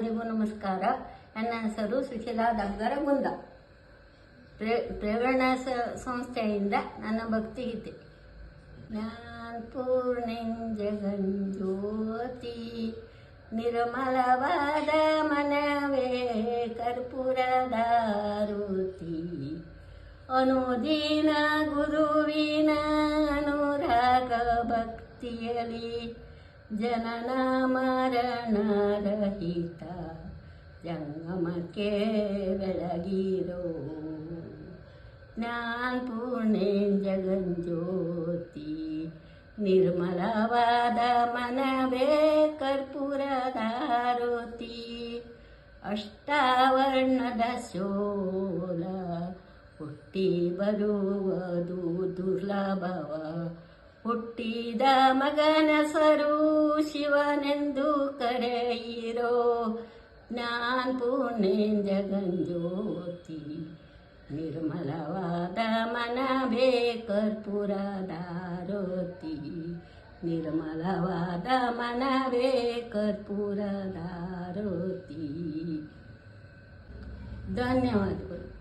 ಎಲ್ಲರಿಗೂ ನಮಸ್ಕಾರ. ನನ್ನ ಹೆಸರು ಸುಶೀಲಾ ದಗ್ಗರ ಗುಂದ ಪ್ರೇ ಸಂಸ್ಥೆಯಿಂದ ನನ್ನ ಭಕ್ತಿಗೀತೆ ಪೂರ್ಣಂಜಗಂಜ್ಯೋತಿ ನಿರ್ಮಲವಾದ ಮನವೇ ಕರ್ಪೂರದಾರುತಿ ಅನುದೀನ ಗುರುವಿನ ಅನುರಾಗ ಭಕ್ತಿಯಲಿ ಜನನ ಮರಣರಹಿತ ಜಂಗಮಕ್ಕೆ ಬೆಳಗಿರೋ. ಜ್ಞಾನ್ ಪೂರ್ಣೆ ಜಗಂಜ್ಯೋತಿ, ನಿರ್ಮಲವಾದ ಮನವೇ ಕರ್ಪೂರದಾರುತಿ ಅಷ್ಟಾವರ್ಣದ ಶೋಲ ಹುಟ್ಟಿ ಬರುವುದು ದುರ್ಲಭವ. ಹುಟ್ಟಿದ ಮಗನ ಸರು ಶಿವನೆಂದು ಕರೆಯಿರೋ ಜ್ಞಾನ ಪೂರ್ಣೆ ಜಗಂಜ್ಯೋತಿ ನಿರ್ಮಲವಾದ ಮನವೇ ಕರ್ಪೂರದಾರೋತಿ ನಿರ್ಮಲವಾದ ಮನವೇ ಕರ್ಪೂರದಾರೋತಿ ಧನ್ಯವಾದಗಳು.